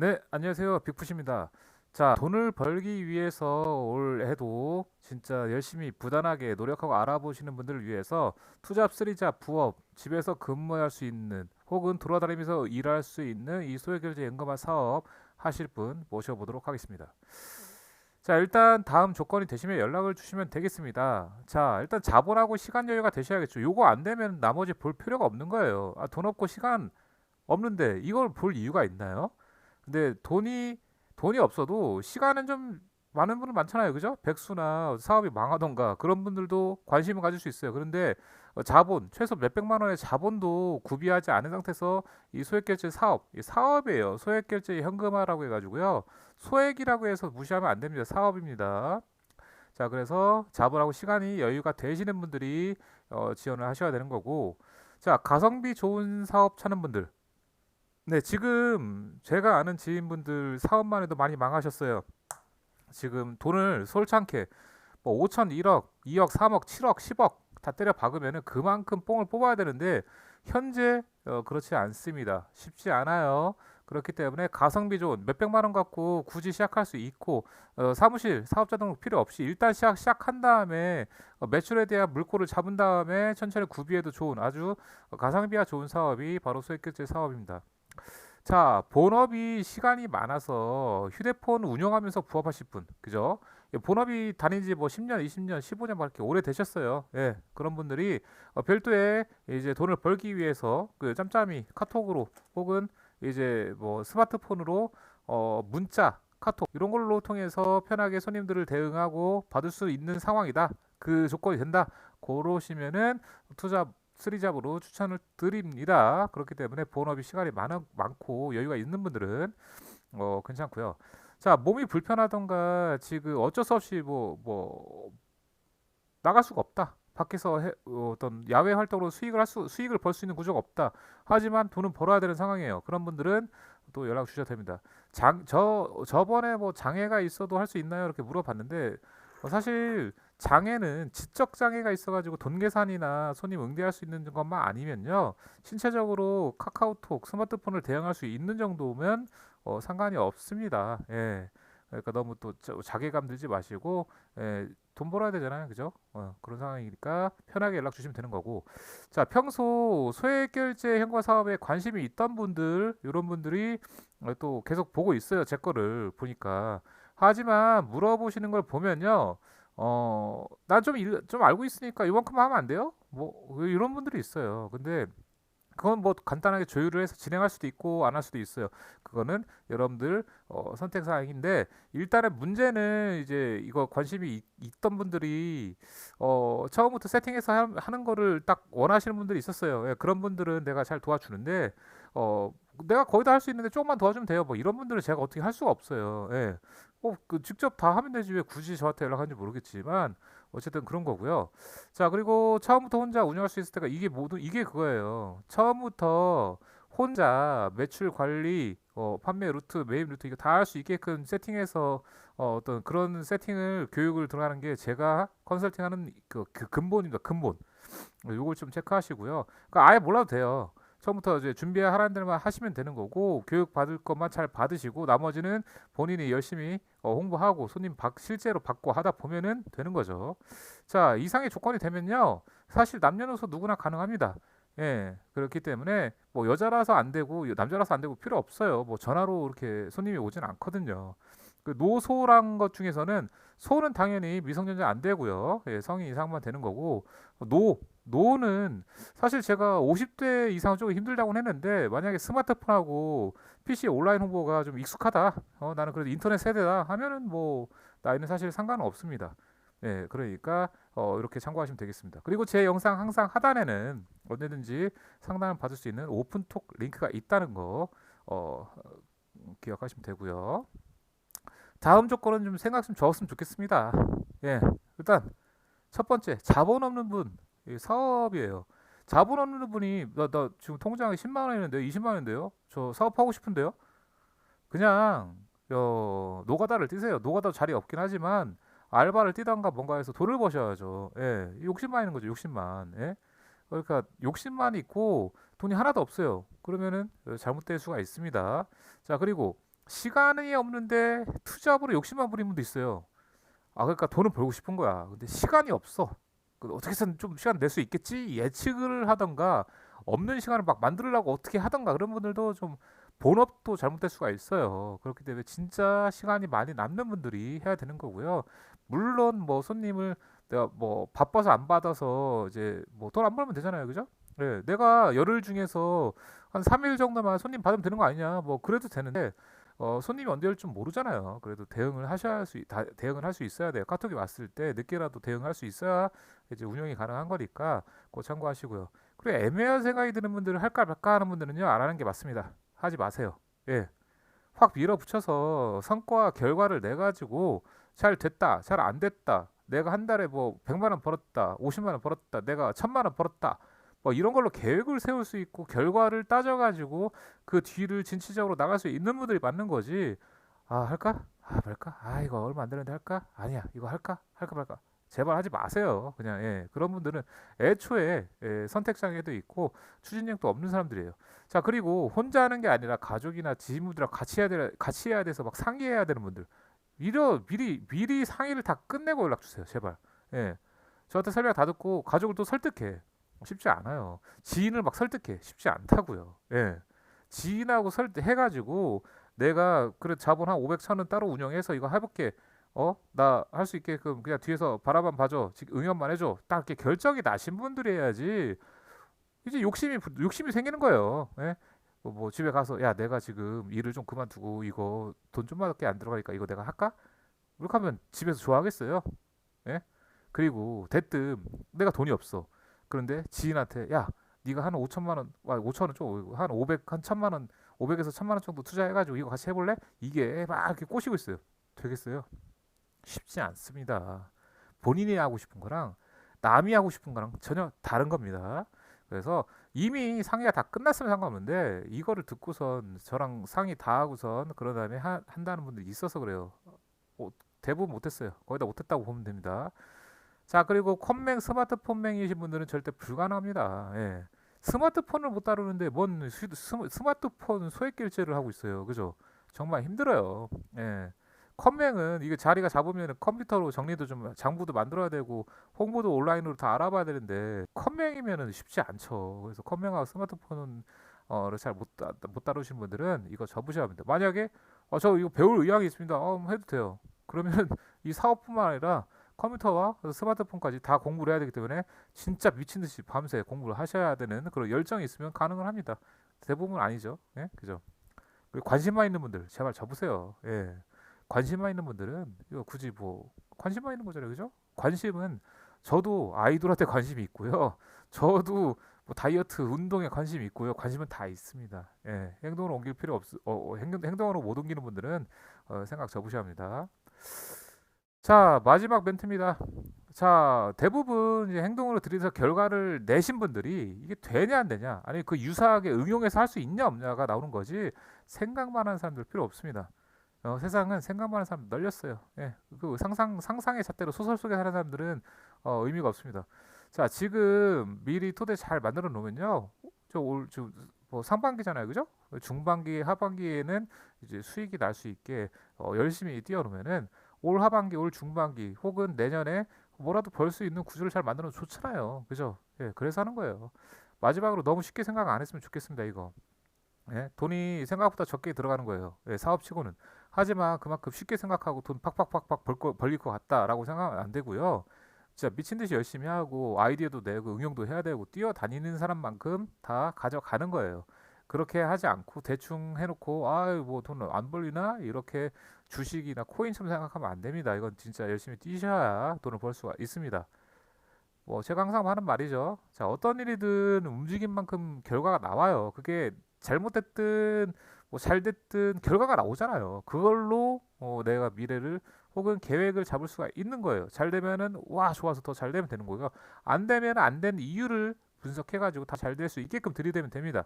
네, 안녕하세요. 빅푸시입니다. 자, 돈을 벌기 위해서 올 해도 진짜 열심히 부단하게 노력하고 알아보시는 분들을 위해서 투잡, 쓰리잡, 부업, 집에서 근무할 수 있는 혹은 돌아다니면서 일할 수 있는 이 소액결제 연금화 사업 하실 분 모셔보도록 하겠습니다. 자, 일단 다음 조건이 되시면 연락을 주시면 되겠습니다. 자, 일단 자본하고 시간 여유가 되셔야겠죠. 요거 안 되면 나머지 볼 필요가 없는 거예요. 아, 돈 없고 시간 없는데 이걸 볼 이유가 있나요? 근데 돈이 돈이 없어도 시간은 좀 많은 분은 많잖아요. 그죠? 백수나 사업이 망하던가 그런 분들도 관심을 가질 수 있어요. 그런데 어, 자본, 최소 몇백만 원의 자본도 구비하지 않은 상태에서 이 소액결제 사업, 이 사업이에요. 소액결제 현금화라고 해가지고요. 소액이라고 해서 무시하면 안 됩니다. 사업입니다. 자, 그래서 자본하고 시간이 여유가 되시는 분들이 어, 지원을 하셔야 되는 거고, 자, 가성비 좋은 사업 찾는 분들, 네, 지금 제가 아는 지인분들 사업만 해도 많이 망하셨어요. 지금 돈을 솔창게 뭐 5천, 1억, 2억, 3억, 7억, 10억 다 때려 박으면은 그만큼 뽕을 뽑아야 되는데 현재 어, 그렇지 않습니다. 쉽지 않아요. 그렇기 때문에 가성비 좋은 몇백만 원 갖고 굳이 시작할 수 있고 어, 사무실 사업자 등록 필요 없이 일단 시작 시작한 다음에 어, 매출에 대한 물꼬를 잡은 다음에 천천히 구비해도 좋은 아주 가성비가 좋은 사업이 바로 소액결제 사업입니다. 자, 본업이 시간이 많아서 휴대폰 운영하면서 부업하실 분, 그죠? 예, 본업이 다닌 지 뭐 10년, 20년, 15년 밖에 오래 되셨어요. 예, 그런 분들이 어, 별도의 이제 돈을 벌기 위해서 그 짬짬이 카톡으로 혹은 이제 뭐 스마트폰으로 어, 문자, 카톡 이런 걸로 통해서 편하게 손님들을 대응하고 받을 수 있는 상황이다. 그 조건이 된다. 그러시면은 투자 쓰리잡으로 추천을 드립니다. 그렇기 때문에 본업이 시간이 많, 많고 여유가 있는 분들은 어, 괜찮고요. 자, 몸이 불편하던가 지금 어쩔 수 없이 뭐, 뭐, 나갈 수가 없다. 밖에서 해, 어, 어떤 야외 활동으로 수익을 할 수, 수익을 벌 수 있는 구조가 없다. 하지만 돈은 벌어야 되는 상황이에요. 그런 분들은 또 연락 주셔도 됩니다. 장, 저, 저번에 뭐 장애가 있어도 할 수 있나요? 이렇게 물어봤는데, 어, 사실 장애는 지적 장애가 있어가지고 돈 계산이나 손님 응대할 수 있는 것만 아니면요 신체적으로 카카오톡 스마트폰을 대응할 수 있는 정도면 어, 상관이 없습니다. 예. 그러니까 너무 또 자괴감 들지 마시고 예, 돈 벌어야 되잖아요, 그죠? 어, 그런 상황이니까 편하게 연락 주시면 되는 거고. 자, 평소 소액 결제 현금 사업에 관심이 있던 분들, 이런 분들이 또 계속 보고 있어요, 제 거를 보니까. 하지만 물어보시는 걸 보면요. 어, 난좀좀 알고 있으니까 이만큼 하면 안 돼요? 뭐 이런 분들이 있어요. 근데 그건 뭐 간단하게 조율을 해서 진행할 수도 있고 안 할 수도 있어요. 그거는 여러분들 어, 선택 사항인데 일단은 문제는 이제 이거 관심이 있, 던 분들이 어, 처음부터 세팅해서 하, 는 거를 딱 원하시는 분들이 있었어요. 예, 그런 분들은 내가 잘 도와주는데 어, 내가 거의 다 할 수 있는데 조금만 도와주면 돼요. 뭐 이런 분들은 제가 어떻게 할 수가 없어요. 예. 어, 그 직접 다 하면 되지 왜 굳이 저한테 연락하는지 모르겠지만 어쨌든 그런 거고요. 자, 그리고 처음부터 혼자 운영할 수 있을 때가 이게 모두 이게 그거예요. 처음부터 혼자 매출 관리, 어, 판매 루트, 매입 루트 이거 다 할 수 있게끔 세팅해서 어, 어떤 그런 세팅을 교육을 들어가는 게 제가 컨설팅하는 그, 그 근본입니다. 근본. 요걸 좀 체크하시고요. 그러니까 아예 몰라도 돼요. 처음부터 이제 준비하라는 대로만 하시면 되는 거고 교육 받을 것만 잘 받으시고 나머지는 본인이 열심히 어, 홍보하고 손님 박, 실제로 받고 하다 보면은 되는 거죠. 자 이상의 조건이 되면요 사실 남녀노소 누구나 가능합니다. 예 그렇기 때문에 뭐 여자라서 안 되고 남자라서 안 되고 필요 없어요. 뭐 전화로 이렇게 손님이 오진 않거든요. 그 노소란 것 중에서는 소는 당연히 미성년자 안 되고요. 예, 성인 이상만 되는 거고 노 노는 사실 제가 50대 이상은 조금 힘들다고 했는데 만약에 스마트폰하고 PC 온라인 홍보가 좀 익숙하다. 어, 나는 그래도 인터넷 세대다 하면은 뭐 나이는 사실 상관은 없습니다. 예, 그러니까 어, 이렇게 참고하시면 되겠습니다. 그리고 제 영상 항상 하단에는 언제든지 상담을 받을 수 있는 오픈톡 링크가 있다는 거 어, 기억하시면 되고요. 다음 조건은 좀 생각 좀 적었으면 좋겠습니다. 예, 일단 첫 번째 자본 없는 분 사업이에요. 자본 없는 분이 나, 나 지금 통장에 10만 원 있는데 20만 원인데요. 저 사업하고 싶은데요. 그냥 어, 노가다를 뛰세요. 노가다 자리 없긴 하지만 알바를 뛰던가 뭔가 해서 돈을 버셔야죠. 예, 욕심만 있는 거죠. 욕심만. 예? 그러니까 욕심만 있고 돈이 하나도 없어요. 그러면은 잘못될 수가 있습니다. 자 그리고 시간이 없는데 투잡으로 욕심만 부리는 분도 있어요. 아 그러니까 돈을 벌고 싶은 거야. 근데 시간이 없어. 그 어떻게든 좀 시간 낼 수 있겠지 예측을 하던가 없는 시간을 막 만들려고 어떻게 하던가 그런 분들도 좀 본업도 잘못될 수가 있어요. 그렇기 때문에 진짜 시간이 많이 남는 분들이 해야 되는 거고요. 물론 뭐 손님을 내가 뭐 바빠서 안 받아서 이제 뭐 돈 안 벌면 되잖아요. 그죠? 네, 내가 열흘 중에서 한 3일 정도만 손님 받으면 되는 거 아니냐? 뭐 그래도 되는데 어, 손님이 언제 올줄 모르잖아요. 그래도 대응을 하셔야 할 수, 다, 대응을 할 수 있어야 돼요. 카톡이 왔을 때 늦게라도 대응할 수 있어야 이제 운영이 가능한 거니까 그거 참고하시고요. 그리고 애매한 생각이 드는 분들은 할까 말까 하는 분들은요, 안 하는 게 맞습니다. 하지 마세요. 예. 확 밀어붙여서 성과 결과를 내 가지고 잘 됐다, 잘 안 됐다. 내가 한 달에 뭐 100만 원 벌었다, 50만 원 벌었다, 내가 1000만 원 벌었다. 뭐 이런 걸로 계획을 세울 수 있고 결과를 따져가지고 그 뒤를 진취적으로 나갈 수 있는 분들이 맞는 거지. 아 할까? 아 말까? 아 이거 얼마 안 되는데 할까? 아니야 이거 할까? 할까 말까? 제발 하지 마세요. 그냥 예, 그런 분들은 애초에 예, 선택장애도 있고 추진력도 없는 사람들이에요. 자 그리고 혼자 하는 게 아니라 가족이나 지인분들하고 같이 해야 돼 같이 해야 돼서 막 상의해야 되는 분들 미리 미리 미리 상의를 다 끝내고 연락 주세요. 제발. 예. 저한테 설명 다 듣고 가족을 또 설득해. 쉽지 않아요. 지인을 막 설득해. 쉽지 않다고요. 예. 지인하고 설득해가지고 내가 그래 자본 한 500, 1000원 따로 운영해서 이거 해볼게. 어? 나 할 수 있게끔 그냥 뒤에서 바라만 봐줘. 지금 응연만 해줘. 딱 이렇게 결정이 나신 분들이 해야지. 이제 욕심이 욕심이 생기는 거예요. 예? 뭐, 뭐 집에 가서 야 내가 지금 일을 좀 그만두고 이거 돈 좀밖에 안 들어가니까 이거 내가 할까? 이렇게 하면 집에서 좋아하겠어요. 예? 그리고 대뜸 내가 돈이 없어. 그런데 지인한테 야 네가 한 5천만 원, 와 5천 원 좀, 한 500, 한 천만 원, 500에서 천만 원 정도 투자해가지고 이거 같이 해볼래? 이게 막 이렇게 꼬시고 있어요. 되겠어요? 쉽지 않습니다. 본인이 하고 싶은 거랑 남이 하고 싶은 거랑 전혀 다른 겁니다. 그래서 이미 상의가 다 끝났으면 상관없는데 이거를 듣고선 저랑 상의 다 하고선 그런 다음에 하, 한다는 분들이 있어서 그래요. 어, 대부분 못했어요. 거의 다 못했다고 보면 됩니다. 자 그리고 컴맹 스마트폰맹이신 분들은 절대 불가능합니다. 예. 스마트폰을 못 다루는데 뭔 스, 스마트폰 소액 결제를 하고 있어요. 그죠? 정말 힘들어요. 예. 컴맹은 이게 자리가 잡으면 컴퓨터로 정리도 좀 장부도 만들어야 되고 홍보도 온라인으로 다 알아봐야 되는데 컴맹이면은 쉽지 않죠. 그래서 컴맹하고 스마트폰은 어를 잘못 못 다루신 분들은 이거 접으셔야 합니다. 만약에 어, 저 이거 배울 의향이 있습니다. 어, 해도 돼요. 그러면 이 사업뿐만 아니라 컴퓨터와 스마트폰까지 다 공부를 해야 되기 때문에 진짜 미친 듯이 밤새 공부를 하셔야 되는 그런 열정이 있으면 가능을 합니다. 대부분 아니죠. 예? 그죠? 관심만 있는 분들 제발 접으세요. 예. 관심만 있는 분들은 이거 굳이 뭐 관심만 있는 거잖아요. 그죠? 관심은 저도 아이돌한테 관심이 있고요. 저도 뭐 다이어트 운동에 관심이 있고요. 관심은 다 있습니다. 예. 행동으로 옮길 필요 없 어, 어, 행동, 행동으로 못 옮기는 분들은 어, 생각 접으셔야 합니다. 자, 마지막 멘트입니다. 자, 대부분 이제 행동으로 들이서 결과를 내신 분들이 이게 되냐 안 되냐, 아니 그 유사하게 응용해서 할 수 있냐 없냐가 나오는 거지 생각만 하는 사람들 필요 없습니다. 어, 세상은 생각만 하는 사람 널렸어요. 예, 그 상상 상상의 잣대로 소설 속에 사는 사람들은 어, 의미가 없습니다. 자, 지금 미리 토대 잘 만들어 놓으면요, 저올 지금 뭐 상반기잖아요, 그죠? 중반기, 하반기에는 이제 수익이 날 수 있게 어, 열심히 뛰어놓으면은 올 하반기, 올 중반기 혹은 내년에 뭐라도 벌 수 있는 구조를 잘 만들면 좋잖아요. 그죠? 예, 그래서 하는 거예요. 마지막으로 너무 쉽게 생각 안 했으면 좋겠습니다, 이거. 예, 돈이 생각보다 적게 들어가는 거예요. 예, 사업치고는. 하지만 그만큼 쉽게 생각하고 돈 팍팍팍팍 벌 거, 벌릴 것 같다라고 생각하면 안 되고요. 진짜 미친 듯이 열심히 하고 아이디어도 내고 응용도 해야 되고 뛰어다니는 사람만큼 다 가져가는 거예요. 그렇게 하지 않고 대충 해놓고 아유 뭐 돈 안 벌리나 이렇게 주식이나 코인처럼 생각하면 안 됩니다. 이건 진짜 열심히 뛰셔야 돈을 벌 수가 있습니다. 뭐 제가 항상 하는 말이죠. 자 어떤 일이든 움직인 만큼 결과가 나와요. 그게 잘못됐든 뭐 잘됐든 결과가 나오잖아요. 그걸로 어, 내가 미래를 혹은 계획을 잡을 수가 있는 거예요. 잘 되면은 와 좋아서 더 잘 되면 되는 거고요. 안 되면 안 된 이유를 분석해가지고 다 잘 될 수 있게끔 들이대면 됩니다.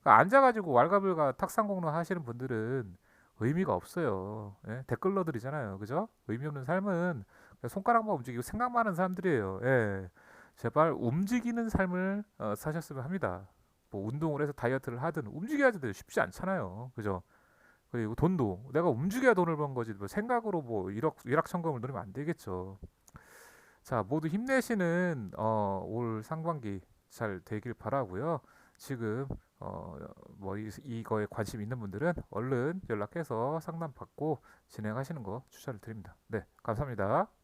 그러니까 앉아가지고 왈가불가 탁상공로 하시는 분들은 의미가 없어요. 예? 댓글러들이잖아요. 그죠? 의미 없는 삶은 손가락만 움직이고 생각만 하는 사람들이에요. 예. 제발 움직이는 삶을 어, 사셨으면 합니다. 뭐 운동을 해서 다이어트를 하든 움직여야 돼 쉽지 않잖아요. 그죠? 그리고 돈도 내가 움직여야 돈을 번 거지 뭐 생각으로 뭐 일억 일확천금을 노리면 안 되겠죠. 자, 모두 힘내시는 어, 올 상반기 잘 되길 바라고요. 지금 어, 뭐 이, 이거에 관심 있는 분들은 얼른 연락해서 상담 받고 진행하시는 거 추천을 드립니다. 네, 감사합니다.